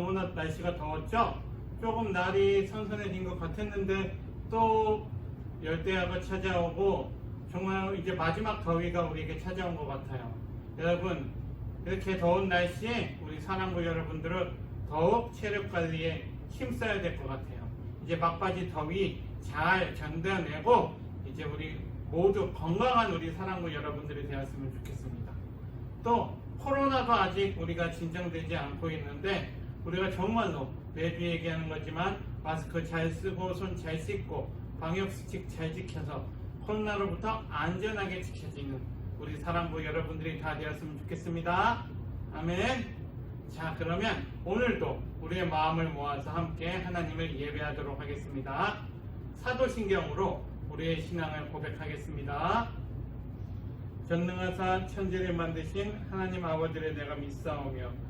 너무나 날씨가 더웠죠? 조금 날이 선선해진 것 같았는데 또 열대야가 찾아오고 정말 이제 마지막 더위가 우리에게 찾아온 것 같아요 여러분 이렇게 더운 날씨에 우리 사랑부 여러분들은 더욱 체력 관리에 힘써야 될 것 같아요 이제 막바지 더위 잘 견뎌내고 이제 우리 모두 건강한 우리 사랑부 여러분들이 되었으면 좋겠습니다. 또 코로나도 아직 우리가 진정되지 않고 있는데 우리가 정말로 매주 얘기하는 거지만 마스크 잘 쓰고 손 잘 씻고 방역수칙 잘 지켜서 코로나로부터 안전하게 지켜지는 우리 사랑부 여러분들이 다 되었으면 좋겠습니다. 아멘. 자 그러면 오늘도 우리의 마음을 모아서 함께 하나님을 예배하도록 하겠습니다. 사도신경으로 우리의 신앙을 고백하겠습니다. 전능하사 천지를 만드신 하나님 아버지를 내가 믿사오며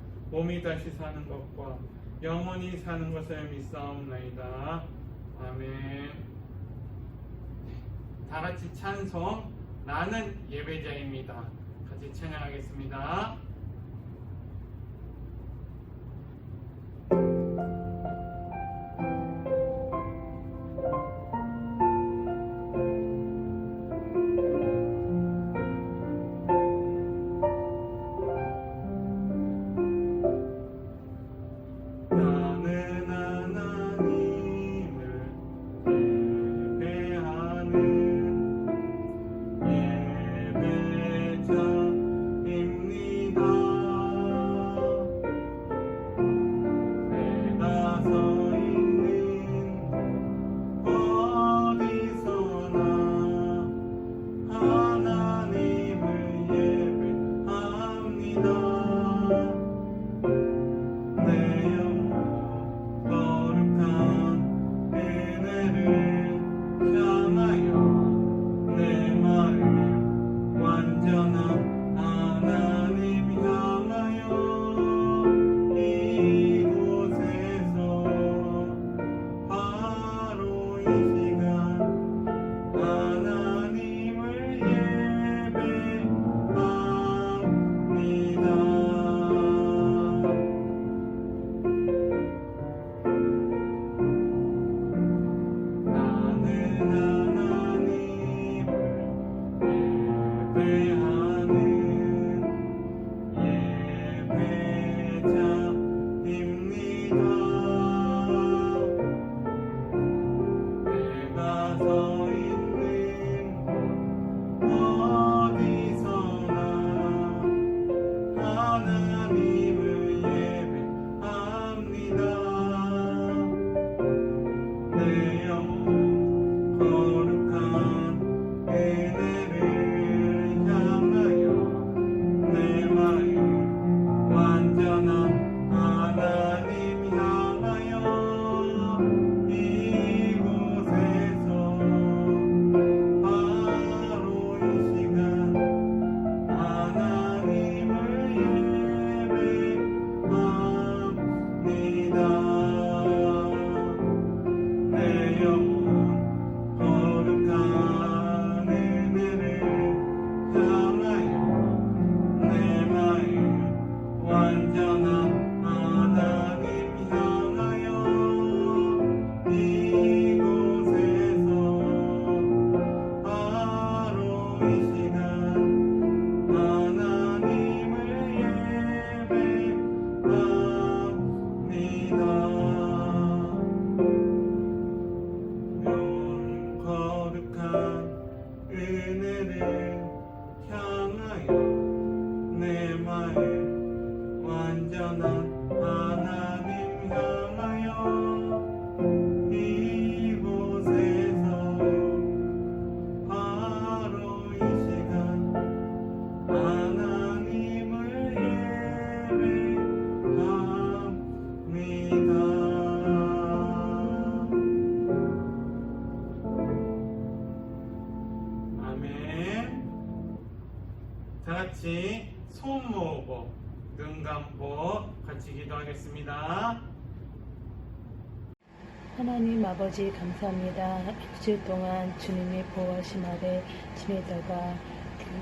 몸이 다시 사는 것과 영원히 사는 것을 믿사옵나이다. 아멘. 다 같이 찬송 나는 예배자입니다. 같이 찬양하겠습니다 감사합니다. 일주일 동안 주님의 보호하심 아래 지내다가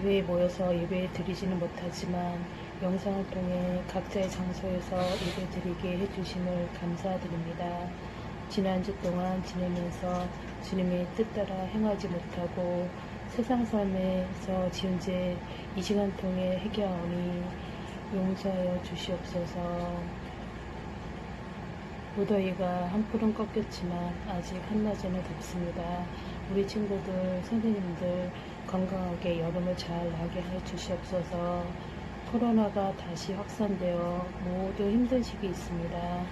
교회에 모여서 예배 드리지는 못하지만 영상을 통해 각자의 장소에서 예배 드리게 해주심을 감사드립니다. 지난주 동안 지내면서 주님의 뜻 따라 행하지 못하고 세상 삶에서 지은 죄이 시간 통해 해결하오니 용서하여 주시옵소서. 무더위가 한풀은 꺾였지만 아직 한낮에는 덥습니다. 우리 친구들, 선생님들 건강하게 여름을 잘 나게 해 주시옵소서. 코로나가 다시 확산되어 모두 힘든 시기 있습니다.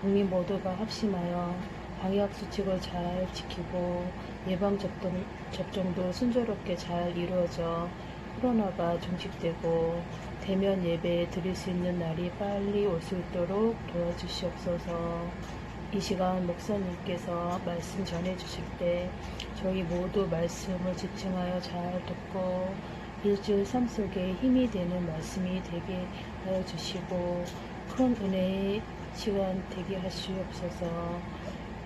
국민 모두가 합심하여 방역 수칙을 잘 지키고 예방 접종, 접종도 순조롭게 잘 이루어져 코로나가 종식되고 대면 예배 드릴 수 있는 날이 빨리 올 수 있도록 도와주시옵소서. 이 시간 목사님께서 말씀 전해 주실 때 저희 모두 말씀을 집중하여 잘 듣고 일주일 삶 속에 힘이 되는 말씀이 되게 하여 주시고 큰 은혜의 시간 되게 하시옵소서.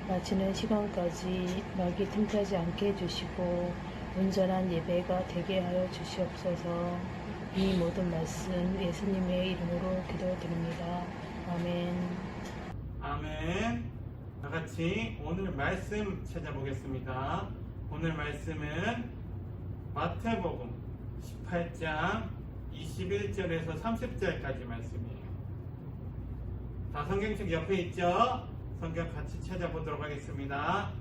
마치는 시간까지 마귀 틈타지 않게 해주시고 온전한 예배가 되게 하여 주시옵소서. 이 모든 말씀 예수님의 이름으로 기도드립니다. 아멘. 아멘. 다 같이 오늘 말씀 찾아보겠습니다. 오늘 말씀은 마태복음 18장 21절에서 30절까지 말씀이에요. 다 성경책 옆에 있죠? 성경 같이 찾아보도록 하겠습니다.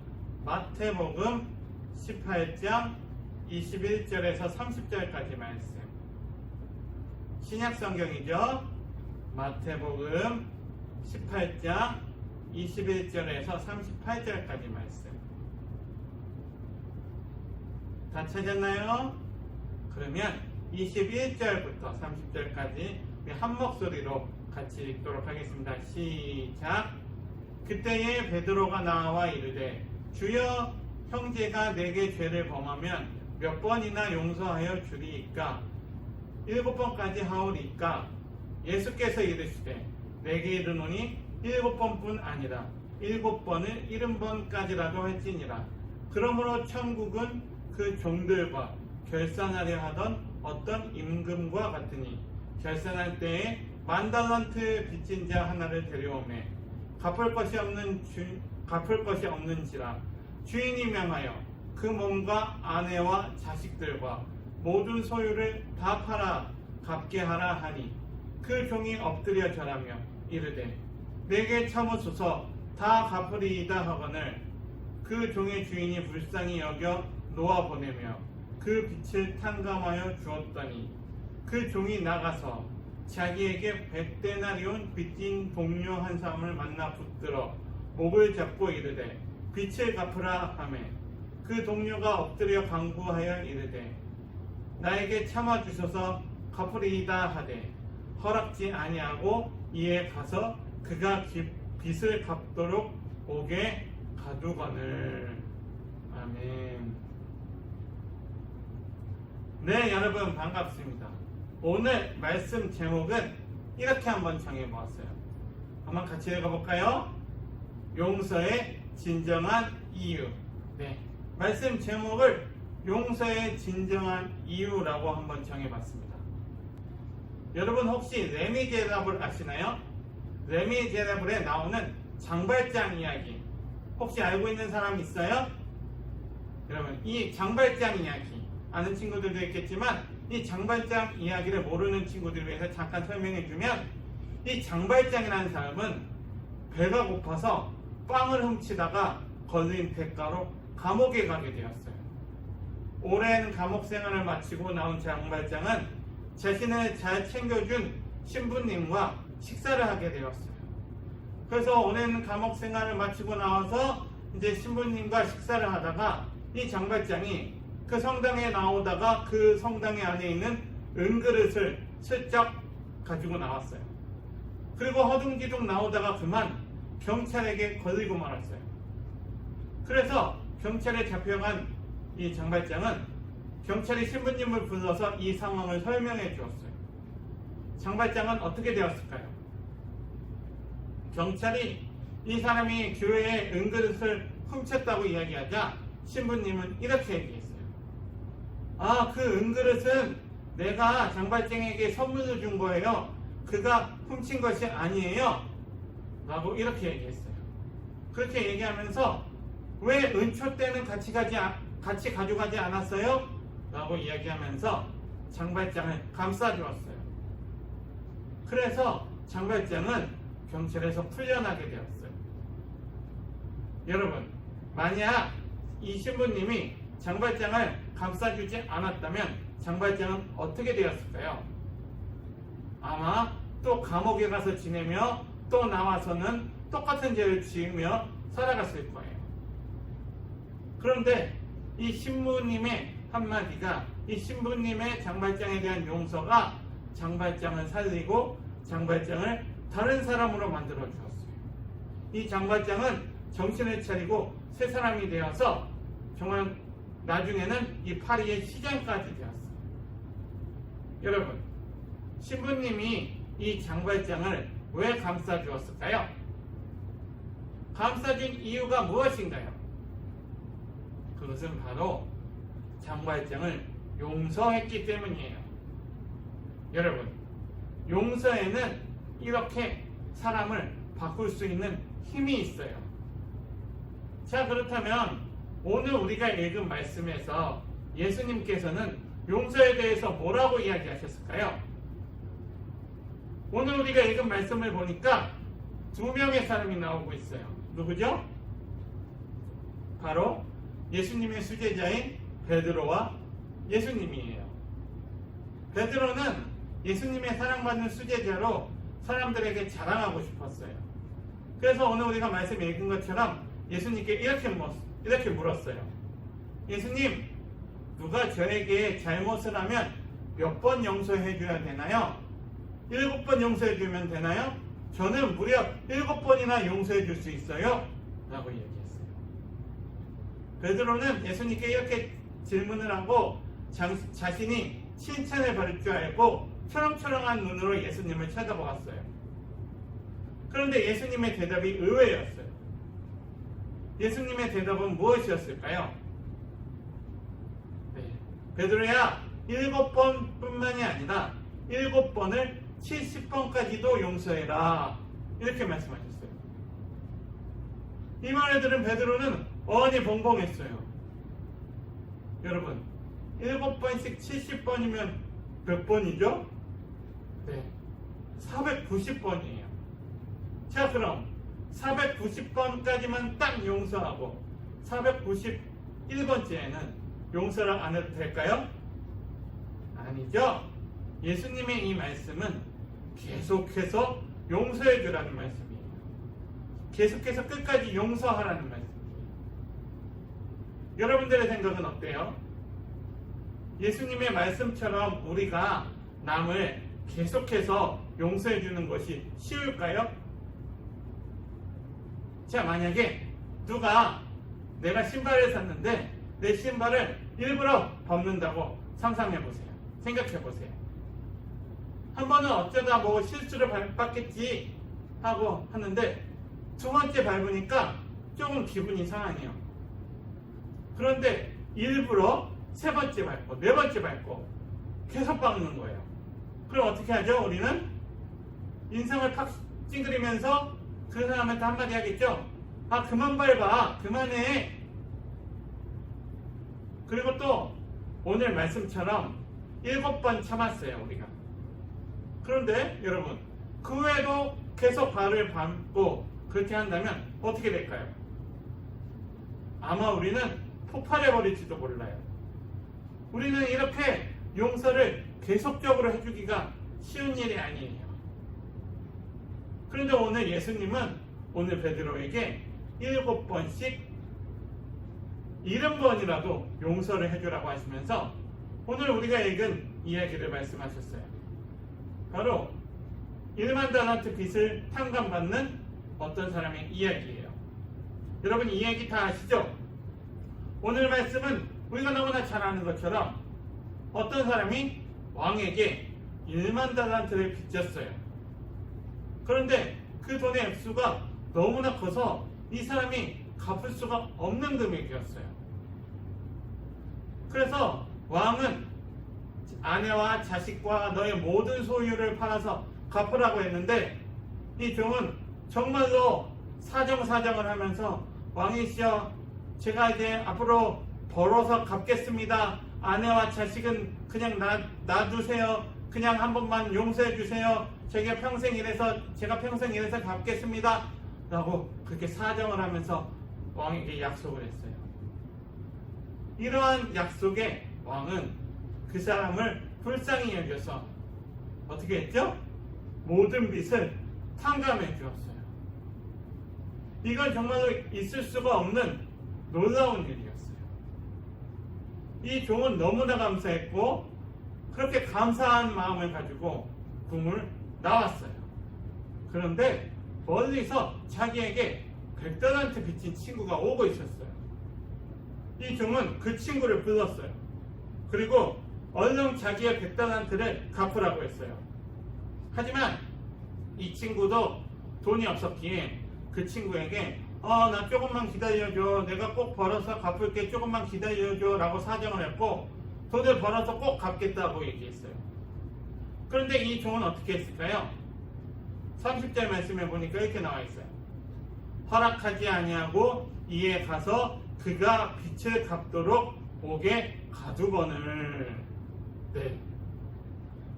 마태복음 18장 21절에서 30절까지 말씀. 신약 성경이죠? 마태복음 18장 21절에서 38절까지 말씀. 다 찾았나요? 그러면 21절부터 30절까지 한 목소리로 같이 읽도록 하겠습니다. 시작. 그때에 베드로가 나와 이르되 주여 형제가 내게 죄를 범하면 몇 번이나 용서하여 주리이까 일곱 번까지 하오리까 예수께서 이르시되 내게 이르노니 일곱 번뿐 아니라 일곱 번을 일흔 번까지라도 할지니라. 그러므로 천국은 그 종들과 결산하려 하던 어떤 임금과 같으니 결산할 때에 만 달란트 빚진 자 하나를 데려오매 갚을 것이 없는 주, 갚을 것이 없는지라 주인이 명하여 그 몸과 아내와 자식들과 모든 소유를 다 팔아 갚게 하라 하니 그 종이 엎드려 절하며 이르되 내게 참으소서 다 갚으리이다 하거늘 그 종의 주인이 불쌍히 여겨 놓아 보내며 그 빛을 탕감하여 주었더니 그 종이 나가서 자기에게 백대나리온 빚진 동료 한 사람을 만나 붙들어 목을 잡고 이르되 빛을 갚으라 하매 그 동료가 엎드려 강구하여 이르되 나에게 참아 주셔서 갚으리이다 하되 허락지 아니하고 이에 가서 그가 기- 빚을 갚도록 오게 가두거늘 아멘. 네 여러분 반갑습니다. 오늘 말씀 제목은 이렇게 한번 정해보았어요. 한번 같이 읽어볼까요? 용서의 진정한 이유. 네. 말씀 제목을 용서의 진정한 이유라고 한번 정해봤습니다. 여러분 혹시 레미제라블 아시나요? 레미제라블에 나오는 장발장 이야기 혹시 알고 있는 사람 있어요? 여러분 이 장발장 이야기 아는 친구들도 있겠지만 이 장발장 이야기를 모르는 친구들을 위해서 잠깐 설명해 주면 이 장발장이라는 사람은 배가 고파서 빵을 훔치다가 걸린 대가로 감옥에 가게 되었어요. 오랜 감옥 생활을 마치고 나온 장발장은 자신을 잘 챙겨준 신부님과 식사를 하게 되었어요. 그래서 오랜 감옥 생활을 마치고 나와서 이제 신부님과 식사를 하다가 이 장발장이 그 성당에 나오다가 그 성당의 안에 있는 은그릇을 슬쩍 가지고 나왔어요. 그리고 허둥지둥 나오다가 그만 경찰에게 걸리고 말았어요. 그래서 경찰에 잡혀간 이 장발장은 경찰이 신부님을 불러서 이 상황을 설명해 주었어요. 장발장은 어떻게 되었을까요? 경찰이 이 사람이 교회에 은그릇을 훔쳤다고 이야기하자 신부님은 이렇게 얘기했어요. 아, 그 은그릇은 내가 장발장에게 선물을 준 거예요. 그가 훔친 것이 아니에요. 라고 이렇게 얘기했어요. 그렇게 얘기하면서 왜 은초 때는 같이 가지 아- 같이 가져가지 않았어요? 라고 이야기하면서 장발장을 감싸주었어요. 그래서 장발장은 경찰에서 풀려나게 되었어요. 여러분, 만약 이 신부님이 장발장을 감싸주지 않았다면 장발장은 어떻게 되었을까요? 아마 또 감옥에 가서 지내며 또 나와서는 똑같은 죄를 지으며 살아갔을 거예요. 그런데 이 신부님의 한마디가 이 신부님의 장발장에 대한 용서가 장발장을 살리고 장발장을 다른 사람으로 만들어 주었어요. 이 장발장은 정신을 차리고 새 사람이 되어서 정말 나중에는 이 파리의 시장까지 되었어요. 여러분, 신부님이 이 장발장을 왜 감싸 주었을까요? 감싸준 이유가 무엇인가요? 그것은 바로 장발장을 용서했기 때문이에요. 여러분, 용서에는 이렇게 사람을 바꿀 수 있는 힘이 있어요. 자, 그렇다면 오늘 우리가 읽은 말씀에서 예수님께서는 용서에 대해서 뭐라고 이야기하셨을까요? 오늘 우리가 읽은 말씀을 보니까 두 명의 사람이 나오고 있어요. 누구죠? 바로 예수님의 수제자인 베드로와 예수님이에요. 베드로는 예수님의 사랑받는 수제자로 사람들에게 자랑하고 싶었어요. 그래서 오늘 우리가 말씀 읽은 것처럼 예수님께 이렇게, 물- 이렇게 물었어요. 예수님, 누가 저에게 잘못을 하면 몇 번 용서해 줘야 되나요? 일곱 번 용서해 주면 되나요? 저는 무려 일곱 번이나 용서해 줄 수 있어요. 라고 얘기했어요. 베드로는 예수님께 이렇게 질문을 하고 자, 자신이 칭찬을 받을 줄 알고 초롱초롱한 눈으로 예수님을 쳐다보았어요. 그런데 예수님의 대답이 의외였어요. 예수님의 대답은 무엇이었을까요? 네. 베드로야, 일곱 번뿐만이 아니라 일곱 번을 70번까지도 용서해라. 이렇게 말씀하셨어요. 이 말을 들은 베드로는 어안이 벙벙했어요. 여러분, 일곱 번씩 70번이면 몇 번이죠? 네. 490번이에요. 자, 그럼 490번까지만 딱 용서하고 491번째에는 용서를 안 해도 될까요? 아니죠. 예수님의 이 말씀은 계속해서 용서해 주라는 말씀이에요. 계속해서 끝까지 용서하라는 말씀이에요. 여러분들의 생각은 어때요? 예수님의 말씀처럼 우리가 남을 계속해서 용서해 주는 것이 쉬울까요? 자, 만약에 누가 내가 신발을 샀는데 내 신발을 일부러 벗는다고 상상해 보세요. 생각해 보세요. 한 번은 어쩌다 뭐 실수를 밟았겠지 하고 하는데 두 번째 밟으니까 조금 기분이 상하네요. 그런데 일부러 세 번째 밟고 네 번째 밟고 계속 밟는 거예요. 그럼 어떻게 하죠? 우리는 인상을 팍 찡그리면서 그 사람한테 한마디 하겠죠? 아 그만 밟아 그만해 그리고 또 오늘 말씀처럼 일곱 번 참았어요 우리가 그런데 여러분 그 외에도 계속 발을 밟고 그렇게 한다면 어떻게 될까요? 아마 우리는 폭발해 버릴지도 몰라요 우리는 이렇게 용서를 계속적으로 해주기가 쉬운 일이 아니에요. 그런데 오늘 예수님은 오늘 베드로에게 일곱 번씩 일흔 번이라도 용서를 해주라고 하시면서 오늘 우리가 읽은 이야기를 말씀하셨어요. 바로 1만 달란트 빚을 탕감받는 어떤 사람의 이야기예요. 여러분 이 이야기 다 아시죠? 오늘 말씀은 우리가 너무나 잘 아는 것처럼 어떤 사람이 왕에게 1만 달란트를 빚졌어요. 그런데 그 돈의 액수가 너무나 커서 이 사람이 갚을 수가 없는 금액이었어요. 그래서 왕은 아내와 자식과 너의 모든 소유를 팔아서 갚으라고 했는데 이 종은 정말로 사정사정을 하면서 왕이시여 제가 이제 앞으로 벌어서 갚겠습니다. 아내와 자식은 그냥 놔, 놔두세요. 그냥 한 번만 용서해 주세요. 제가 평생 일해서 제가 평생 일해서 갚겠습니다. 라고 그렇게 사정을 하면서 왕에게 약속을 했어요. 이러한 약속에 왕은 그 사람을 불쌍히 여겨서 어떻게 했죠? 모든 빚을 탕감해 주었어요. 이건 정말로 있을 수가 없는 놀라운 일이었어요. 이 종은 너무나 감사했고 그렇게 감사한 마음을 가지고 궁을 나왔어요. 그런데 멀리서 자기에게 백달란트 빚진 친구가 오고 있었어요. 이 종은 그 친구를 불렀어요. 그리고 얼른 자기의 백달란트를 갚으라고 했어요. 하지만 이 친구도 돈이 없었기에 그 친구에게 어, 나 조금만 기다려줘. 내가 꼭 벌어서 갚을게. 조금만 기다려줘. 라고 사정을 했고 돈을 벌어서 꼭 갚겠다고 얘기했어요. 그런데 이 종은 어떻게 했을까요? 30절 말씀에 보니까 이렇게 나와 있어요. 허락하지 아니하고 이에 가서 그가 빛을 갚도록 옥에 가두거늘. 네.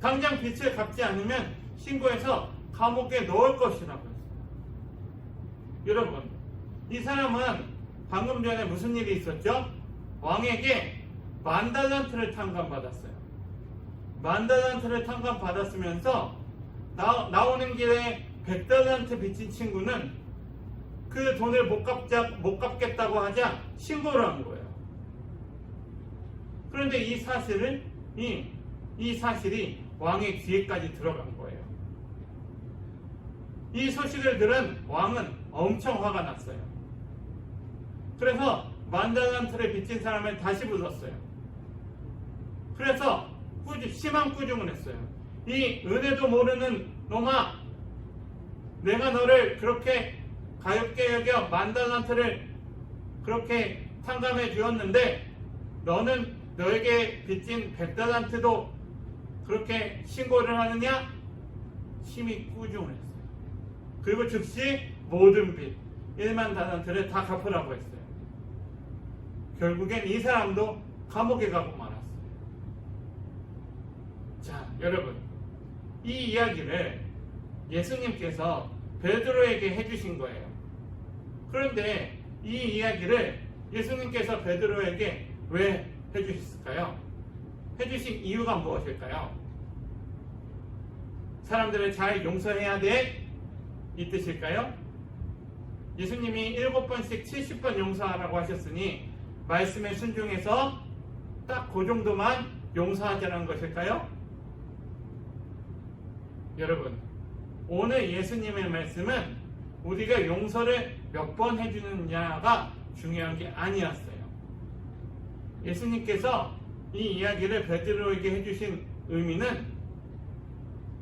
당장 빛을 갚지 않으면 신고해서 감옥에 넣을 것이라고 했어요. 여러분, 이 사람은 방금 전에 무슨 일이 있었죠? 왕에게 만달란트를 탕감받았어요. 만달란트를 탕감받았으면서 나, 나오는 길에 백달란트 빚진 친구는 그 돈을 못 갚자 못 갚겠다고 하자 신고를 한 거예요. 그런데 이 사실을 이, 이 사실이 왕의 귀에까지 들어간 거예요. 이 소식을 들은 왕은 엄청 화가 났어요. 그래서 만달란트를 빚진 사람을 다시 불렀어요. 그래서 꾸중, 심한 꾸중을 했어요. 이 은혜도 모르는 놈아, 내가 너를 그렇게 가볍게 여겨 만달란트를 그렇게 탕감해 주었는데 너는 너에게 빚진 백달란트도 그렇게 신고를 하느냐? 심히 꾸중을 했어요. 그리고 즉시 모든 빚 1만 달란트를 다 갚으라고 했어요. 결국엔 이 사람도 감옥에 가고 말았어요. 자, 여러분. 이 이야기를 예수님께서 베드로에게 해주신 거예요. 그런데 이 이야기를 예수님께서 베드로에게 왜 해주셨을까요? 해주신 이유가 무엇일까요? 사람들을 잘 용서해야 돼? 이 뜻일까요? 예수님이 일곱 번씩 70번 용서하라고 하셨으니 말씀에 순종해서 딱 그 정도만 용서하자는 것일까요? 여러분, 오늘 예수님의 말씀은 우리가 용서를 몇 번 해주느냐가 중요한 게 아니었어요. 예수님께서 이 이야기를 베드로에게 해주신 의미는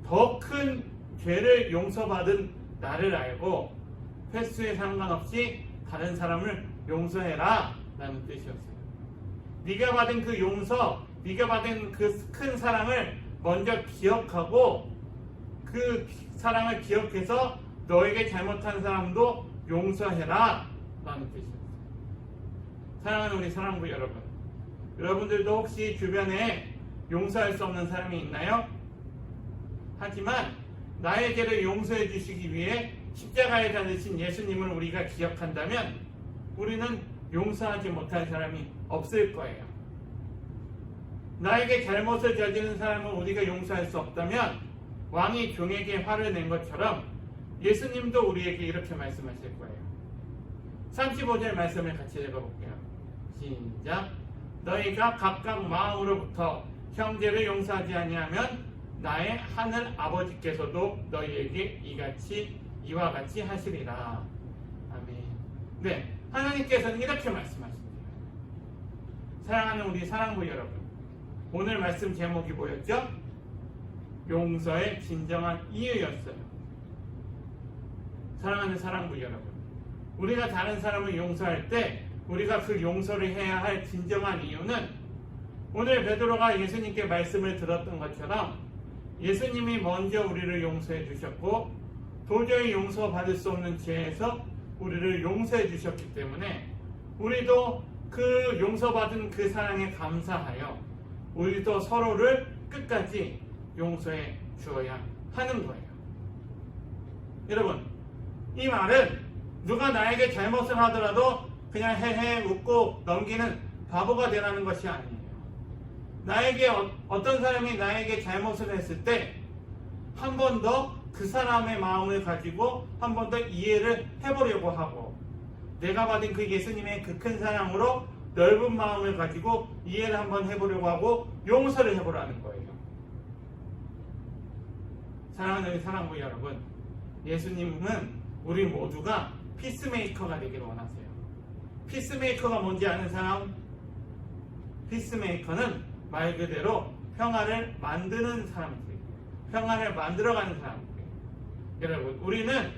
더 큰 죄를 용서받은 나를 알고 횟수에 상관없이 다른 사람을 용서해라 라는 뜻이었어요. 네가 받은 그 용서, 네가 받은 그 큰 사랑을 먼저 기억하고 그 사랑을 기억해서 너에게 잘못한 사람도 용서해라 라는 뜻이었어요. 사랑하는 우리 사랑부 여러분 여러분들도 혹시 주변에 용서할 수 없는 사람이 있나요? 하지만 나의 죄를 용서해 주시기 위해 십자가에 달리신 예수님을 우리가 기억한다면 우리는 용서하지 못할 사람이 없을 거예요. 나에게 잘못을 저지른 사람을 우리가 용서할 수 없다면 왕이 종에게 화를 낸 것처럼 예수님도 우리에게 이렇게 말씀하실 거예요. 35절 말씀을 같이 읽어볼게요. 시작. 너희가 각각 마음으로부터 형제를 용서하지 아니하면 나의 하늘 아버지께서도 너희에게 이같이 이와 같이 하시리라. 아멘. 네, 하나님께서는 이렇게 말씀하십니다. 사랑하는 우리 사랑부 여러분, 오늘 말씀 제목이 뭐였죠? 용서의 진정한 이유였어요. 사랑하는 사랑부 여러분, 우리가 다른 사람을 용서할 때 우리가 그 용서를 해야 할 진정한 이유는 오늘 베드로가 예수님께 말씀을 들었던 것처럼 예수님이 먼저 우리를 용서해 주셨고 도저히 용서받을 수 없는 죄에서 우리를 용서해 주셨기 때문에 우리도 그 용서받은 그 사랑에 감사하여 우리도 서로를 끝까지 용서해 주어야 하는 거예요. 여러분, 이 말은 누가 나에게 잘못을 하더라도 그냥 헤헤 웃고 넘기는 바보가 되라는 것이 아니에요. 나에게 어, 어떤 사람이 나에게 잘못을 했을 때 한 번 더 그 사람의 마음을 가지고 한 번 더 이해를 해보려고 하고 내가 받은 그 예수님의 그 큰 사랑으로 넓은 마음을 가지고 이해를 한번 해보려고 하고 용서를 해보라는 거예요. 사랑하는 사랑부 여러분, 예수님은 우리 모두가 피스메이커가 되기를 원하세요. 피스메이커가 뭔지 아는 사람? 피스메이커는 말 그대로 평화를 만드는 사람들이에요. 평화를 만들어가는 사람들이에요. 여러분, 우리는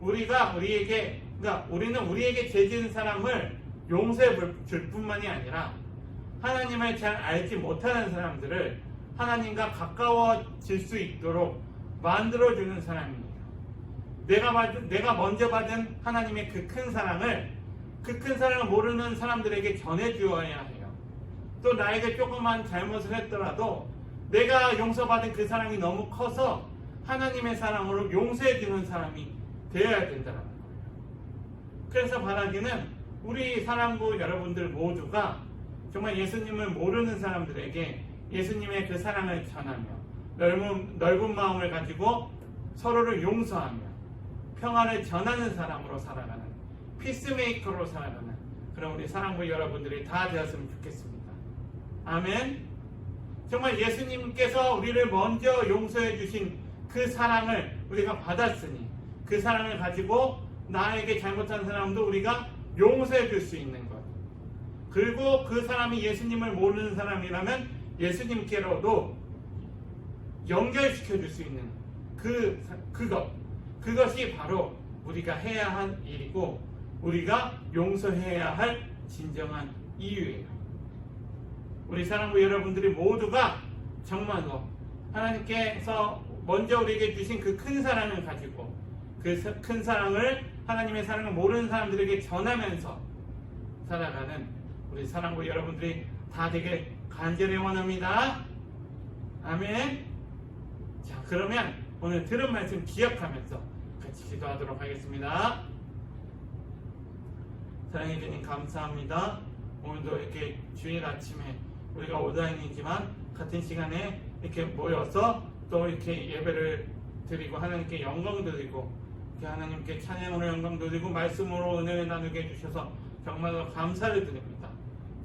우리가 우리에게 그러니까 우리는 우리에게 죄지은 사람을 용서해 줄 뿐만이 아니라 하나님을 잘 알지 못하는 사람들을 하나님과 가까워질 수 있도록 만들어주는 사람이에요. 내가 받은, 내가 먼저 받은 하나님의 그 큰 사랑을 그 큰 사랑을 모르는 사람들에게 전해주어야 해요. 또 나에게 조그만 잘못을 했더라도 내가 용서받은 그 사랑이 너무 커서 하나님의 사랑으로 용서해 주는 사람이 되어야 된다는 거예요. 그래서 바라기는 우리 사랑부 여러분들 모두가 정말 예수님을 모르는 사람들에게 예수님의 그 사랑을 전하며 넓은, 넓은 마음을 가지고 서로를 용서하며 평화를 전하는 사람으로 살아가는 피스메이커로 살아가는 그런 우리 사랑부 여러분들이 다 되었으면 좋겠습니다. 아멘. 정말 예수님께서 우리를 먼저 용서해 주신 그 사랑을 우리가 받았으니 그 사랑을 가지고 나에게 잘못한 사람도 우리가 용서해 줄 수 있는 것. 그리고 그 사람이 예수님을 모르는 사람이라면 예수님께로도 연결시켜 줄 수 있는 그 그것. 그것이 바로 우리가 해야 할 일이고 우리가 용서해야 할 진정한 이유예요. 우리 사랑부 여러분들이 모두가 정말로 하나님께서 먼저 우리에게 주신 그 큰 사랑을 가지고 그 큰 사랑을 하나님의 사랑을 모르는 사람들에게 전하면서 살아가는 우리 사랑부 여러분들이 다 되게 간절히 원합니다. 아멘. 자, 그러면 오늘 들은 말씀 기억하면서 같이 기도하도록 하겠습니다. 사랑해 주님 감사합니다. 오늘도 이렇게 주일 아침에 우리가 오다인이지만 같은 시간에 이렇게 모여서 또 이렇게 예배를 드리고 하나님께 영광 드리고 하나님께 찬양으로 영광 드리고 말씀으로 은혜를 나누게 해주셔서 정말로 감사를 드립니다.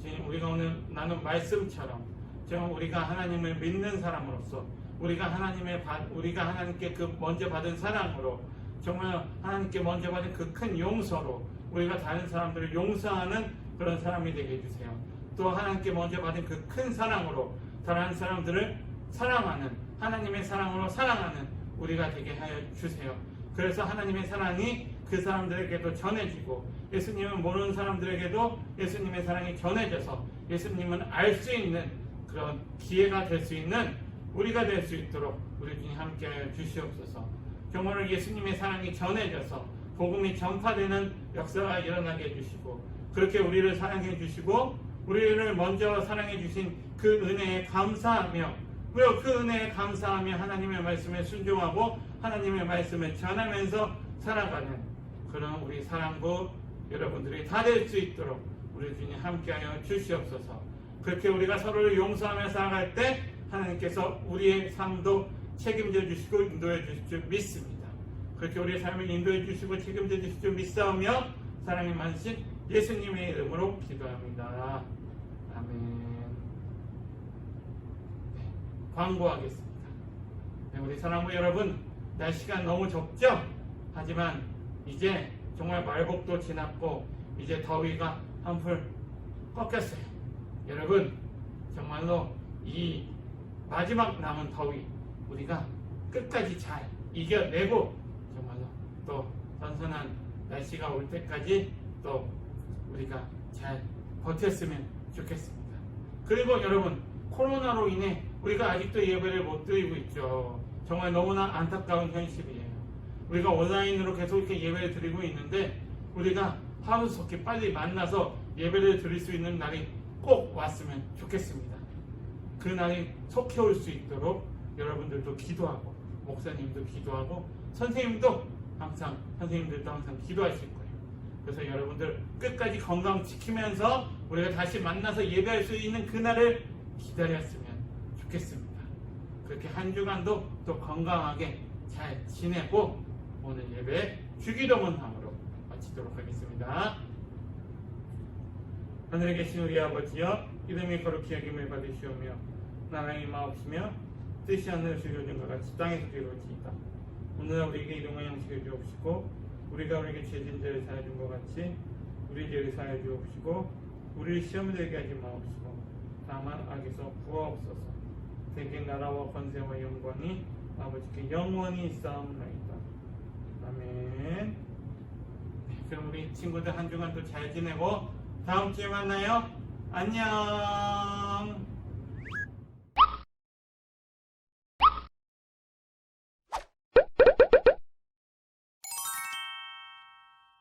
주님 우리가 오늘 나눈 말씀처럼 정말 우리가 하나님을 믿는 사람으로서 우리가 하나님의 받, 우리가 하나님께 그 먼저 받은 사랑으로 정말 하나님께 먼저 받은 그 큰 용서로 우리가 다른 사람들을 용서하는 그런 사람이 되게 해주세요. 또 하나님께 먼저 받은 그 큰 사랑으로 다른 사람들을 사랑하는 하나님의 사랑으로 사랑하는 우리가 되게 하여 주세요. 그래서 하나님의 사랑이 그 사람들에게도 전해지고 예수님을 모르는 사람들에게도 예수님의 사랑이 전해져서 예수님은 알 수 있는 그런 기회가 될 수 있는 우리가 될 수 있도록 우리 주님 함께 하여 주시옵소서. 정말 예수님의 사랑이 전해져서 복음이 전파되는 역사가 일어나게 해주시고 그렇게 우리를 사랑해 주시고 우리를 먼저 사랑해 주신 그 은혜에 감사하며 그리고 그 은혜에 감사하며 하나님의 말씀에 순종하고 하나님의 말씀을 전하면서 살아가는 그런 우리 사랑부 여러분들이 다 될 수 있도록 우리 주님 함께하여 주시옵소서. 그렇게 우리가 서로를 용서하며 살아갈 때 하나님께서 우리의 삶도 책임져 주시고 인도해 주실 줄 믿습니다. 그렇게 우리의 삶을 인도해 주시고 책임져 주실 줄 믿사오며 사랑이 많으신 예수님의 이름으로 기도합니다. 아멘. 네, 광고하겠습니다. 네, 우리 사랑부 여러분, 날씨가 너무 덥죠? 하지만 이제 정말 말복도 지났고 이제 더위가 한풀 꺾였어요. 여러분, 정말로 이 마지막 남은 더위 우리가 끝까지 잘 이겨내고 정말로 또 선선한 날씨가 올 때까지 또 우리가 잘 버텼으면 좋겠습니다. 그리고 여러분 코로나로 인해 우리가 아직도 예배를 못 드리고 있죠. 정말 너무나 안타까운 현실이에요. 우리가 온라인으로 계속 이렇게 예배를 드리고 있는데 우리가 하루 속히 빨리 만나서 예배를 드릴 수 있는 날이 꼭 왔으면 좋겠습니다. 그 날이 속히 올 수 있도록 여러분들도 기도하고 목사님도 기도하고 선생님도 항상 선생님들도 항상 기도하실 거예요. 그래서 여러분들 끝까지 건강 지키면서 우리가 다시 만나서 예배할 수 있는 그날을 기다렸으면 좋겠습니다. 그렇게 한 주간도 또 건강하게 잘 지내고 오늘 예배 주기도문함으로 마치도록 하겠습니다. 하늘에 계신 우리 아버지여 이름이 거룩히 여김을 받으시오며 나라의 마옵시며 뜻이 하늘에서 이루어진 것 같이 땅에서 이루어지이다. 오늘 우리에게 일용할 양식을 주옵시고 우리가 우리에게 죄진 자를 사해 준 것 같이 우리 죄를 사해 주옵시고 우리를 시험에 들게 하지 마옵시고 다만 악에서 구하옵소서 대개 나라와 권세와 영광이 아버지께 영원히 있사옵나이다. 아멘. 네, 그럼 우리 친구들 한 주간 또 잘 지내고 다음 주에 만나요. 안녕.